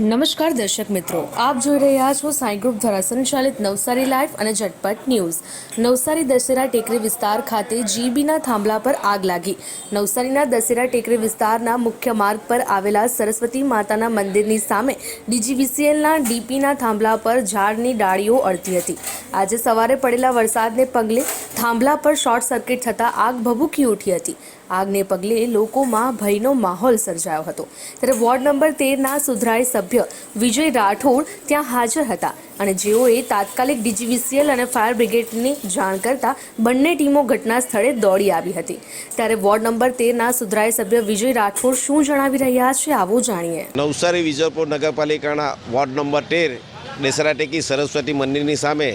નમસ્કાર દર્શક મિત્રો, આપ જોઈ રહ્યા છો સાંઈ ગ્રુપ દ્વારા સંચાલિત નવસારી લાઈફ અને ઝટપટ ન્યૂઝ. નવસારી દશેરા ટેકરી વિસ્તાર ખાતે જીબીના થાંભલા પર આગ લાગી. નવસારીના દશેરા ટેકરી વિસ્તારના મુખ્ય માર્ગ પર આવેલા સરસ્વતી માતાના મંદિરની સામે ડીજીવીસીએલના ડીપીના થાંભલા પર ઝાડની ડાળીઓ અડતી હતી. આજે સવારે પડેલા વરસાદને પગલે થાંભલા પર શોર્ટ સર્કિટ થતાં આગ ભભૂકી ઉઠી હતી. આગને પગલે લોકોમાં ભયનો માહોલ સર્જાયો હતો. ત્યારે વોર્ડ નંબર તેરના સુધરાઈ સભ્ય વિજય રાઠોડ ત્યાં હાજર હતા અને જેઓએ તાત્કાલિક ડીજીવીસીએલ અને ફાયર બ્રિગેડની જાણ કરતા બંને ટીમો ઘટના સ્થળે દોડી આવી હતી. ત્યારે વોર્ડ નંબર તેરના સુધરાઈ સભ્ય વિજય રાઠોડ શું જણાવી રહ્યા છે આવો જાણીએ. નવસારી વિજયપુર નગરપાલિકાના વોર્ડ નંબર તેર દેસરા ટેકી સરસ્વતી મંદિરની સામે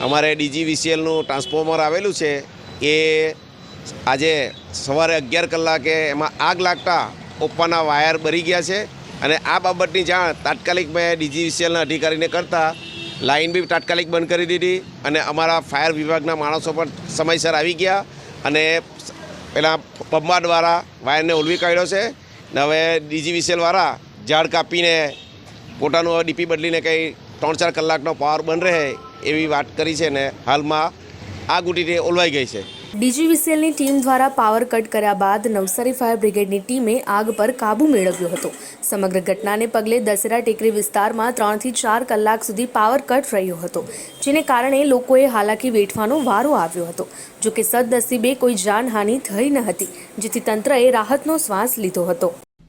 અમારે ડીજીવીસીએલનું ટ્રાન્સફોર્મર આવેલું છે, એ આજે સવારે અગિયાર કલાકે એમાં આગ લાગતા ઉપરના વાયર બળી ગયા છે અને આ બાબતની જાણ તાત્કાલિક મેં ડીજીવીસીએલના અધિકારીને કરતાં લાઇન બી તાત્કાલિક બંધ કરી દીધી અને અમારા ફાયર વિભાગના માણસો પણ સમયસર આવી ગયા અને પેલા પંબા દ્વારા વાયરને ઓલવી કાઢ્યો છે ને હવે ડીજીવીસીએલવાળા ઝાડ કાપીને પોતાનું ડીપી બદલીને કંઈ ત્રણ ચાર કલાકનો પાવર બંધ રહે એવી વાત કરી છે ને હાલમાં આ ગુટીને ઓલવાઈ ગઈ છે. ડીજીવીસીએલની ટીમ દ્વારા પાવર કટ કર્યા બાદ નવસારી ફાયર બ્રિગેડની ટીમે આગ પર કાબૂ મેળવ્યો હતો. સમગ્ર ઘટનાને પગલે દસેરા ટેકરી વિસ્તારમાં ત્રણથી ચાર કલાક સુધી પાવર કટ રહ્યો હતો, જેને કારણે લોકોએ હાલાકી વેઠવાનો વારો આવ્યો હતો. જો કે સદનસીબે કોઈ જાનહાનિ થઈ ન હતી, જેથી તંત્રએ રાહતનો શ્વાસ લીધો હતો.